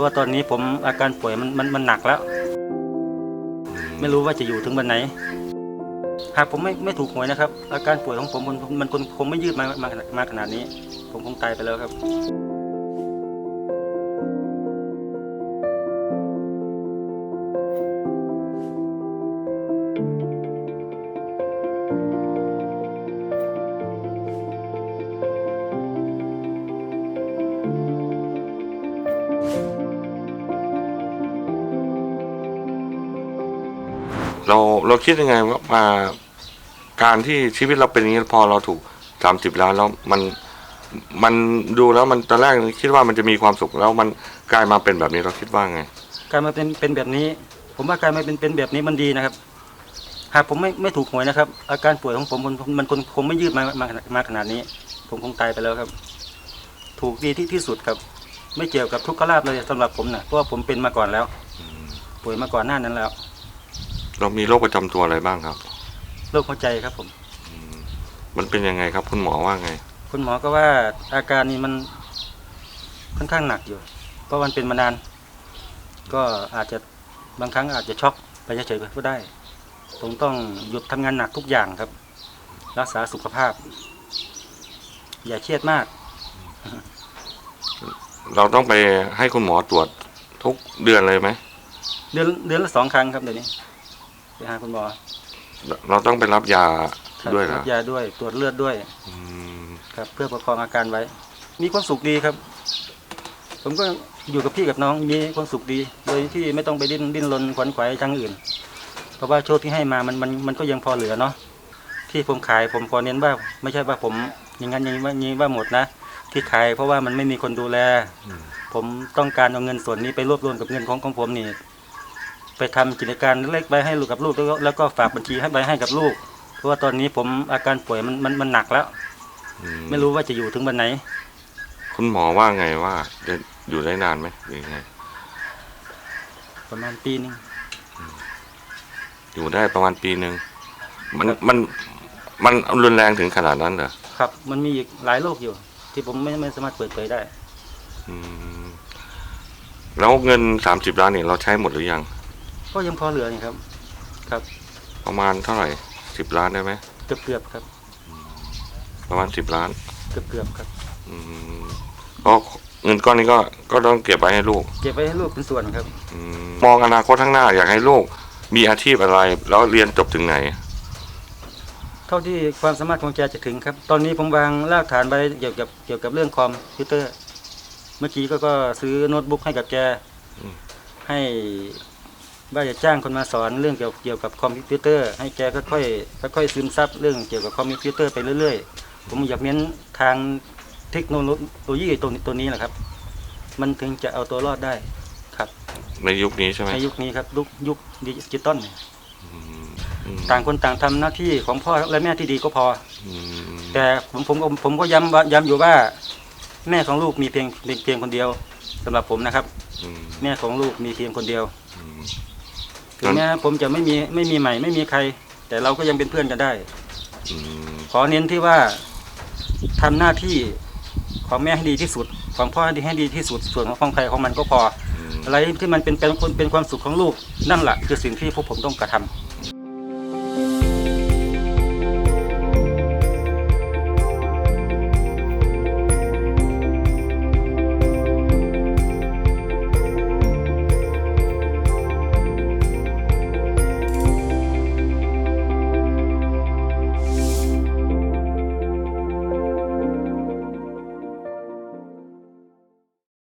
ราะว่าตอนนี้ผมอาการป่วยมันมันมันหนักแล้ว ไม่รู้ว่าจะอยู่ถึงวันไหน หากผมไม่ไม่ถูกหวยนะครับ อาการป่วยของผมมันมันคงคงไม่ยืดมามามาขนาดนี้ ผมคงตายไปแล้วครับ เราเราคิดยังไงว่ามาการที่ชีวิตเราเป็นอย่างนี้พอเราถูกสามสิบล้านแล้วมันมันดูแล้วมันตอนแรกคิดว่ามันจะมีความสุขแล้วมันกลายมาเป็นแบบนี้เราคิดว่าไงการมาเป็นเป็นแบบนี้ ผมว่าการมาเป็นเป็นแบบนี้มันดีนะครับ หากผมไม่ไม่ถูกหวยนะครับ อาการป่วยของผมมันมันคงคงไม่ยืดมามามาขนาดนี้ ผมคงตายไปแล้วครับ ถูกดีที่ที่สุดครับ ไม่เกี่ยวกับทุกขลาบเลยสำหรับผมนะเพราะว่าผมเป็นมาก่อนแล้วป่วยมาก่อนหน้านั้นแล้ว เรามีโรคประจำตัวอะไรบ้างครับโรคหัวใจครับผมมันเป็นยังไงครับ คุณหมอว่าไง คุณหมอก็ว่าอาการนี้มันค่อนข้างหนักอยู่ เพราะมันเป็นมานาน ก็อาจจะบางครั้งอาจจะช็อกไปเฉยๆก็ได้ผมต้องหยุดทำงานหนักทุกอย่างครับ รักษาสุขภาพ อย่าเครียดมาก เราต้องไปให้คุณหมอตรวจทุกเดือนเลยไหมเดือนเดือนละสองครั้งครับเดี๋ยวนี้ ไปหาคุณหมอเราต้องไปรับยาครับด้วยเหรรัอบยาด้วยตรวจเลือดด้วย อืมครับเพื่อประคองอาการไว้ มีความสุขดีครับ ผมก็อยู่กับพี่กับน้องมีความสุขดี โดยที่ไม่ต้องไปดิ้นดิ้นรนขวนขวายทางอื่น เพราะว่าโชคที่ให้มามันมันมันก็ยังพอเหลือเนาะที่ผมขายผมขอเน้นว่าไม่ใช่ว่าผมอย่างนั้นอย่างนี้ว่าอย่างนี้ว่าหมดนะที่ขายเพราะว่ามันไม่มีคนดูแล ผมต้องการเอาเงินส่วนนี้ไปรวบรวมกับเงินของของผมนี่ ไปทำกิจการเล็กๆไปให้ลูกกับลูกแล้วก็แล้วก็ฝากบัญชีให้ไปให้กับลูก เพราะว่าตอนนี้ผมอาการป่วยมันมันมันหนักแล้ว อืไม่รู้ว่าจะอยู่ถึงวันไหน คุณหมอว่าไงว่าจะอยู่ได้นานไหมหรือยังไง ประมาณปีหนึง อยู่ได้ประมาณปีหนึ่งมันมันมันรุนแรงถึงขนาดนั้นเหรอครับ มันมีอีกหลายโรคอยู่ ที่ผมไม่ไม่สามารถเปิดเผยได้ อืมแล้วเงินสามสิบล้านเนี่ยเราใช้หมดหรือยัง ก็ยังพอเหลือนี่ครับ ครับประมาณเท่าไหร่สิบล้านได้ไหมเกือบเกือบๆครับประมาณสิบล้าน เกือบเกือบๆครับ อืมก็เงินก้อนนี้ก็ก็ต้องเก็บไว้ให้ลูกเก็บไว้ให้ลูกเป็นส่วนครับอืมมองอนาคตข้างหน้าอยากให้ลูก มีอาชีพอะไร แล้วเรียนจบถึงไหน เท่าที่ความสามารถของแกจะถึงครับ ตอนนี้ผมวางรากฐานไว้เกี่ยวกับเกี่ยวกับเรื่องคอมพิวเตอร์ เมื่อกี้ก็ก็ซื้อโน้ตบุ๊กให้กับแก อืม ให้ ว่าจะจ้างคนมาสอนเรื่องเกี่ยวเกี่ยวกับคอมพิวเตอร์ ให้แกค่อยๆค่อยๆซึมซับเรื่องเกี่ยวกับคอมพิวเตอร์ไปเรื่อยๆ ผมอยากเน้นทางเทคโนโลยีตัวนี้ตัวนี้แหละครับ มันถึงจะเอาตัวรอดได้ครับ ในยุคนี้ใช่ไหมในยุคนี้ครับยุคยุคดิจิตอลเนี่ยอืมอืมต่างคนต่างทำหน้าที่ของพ่อและแม่ที่ดีก็พออืมแต่ผมผมก็ผมก็ย้ำว่าย้ำอยู่ว่า แม่ของลูกมีเพียงเพียงเพียงคนเดียวสำหรับผมนะครับอืมแม่ของลูกมีเพียงคนเดียวอืม ถึงแม้ผมจะไม่มีไม่มีใหม่ไม่มีใคร แต่เราก็ยังเป็นเพื่อนกันได้อืมขอเน้นที่ว่าทำหน้าที่ของแม่ให้ดีที่สุด ของพ่อให้ดีให้ดีที่สุด ส่วนของของใครของมันก็พออืมอะไรที่มันเป็นเป็นเป็นความสุขของลูกนั่นแหละคือสิ่งที่พวกผมต้องกระทำ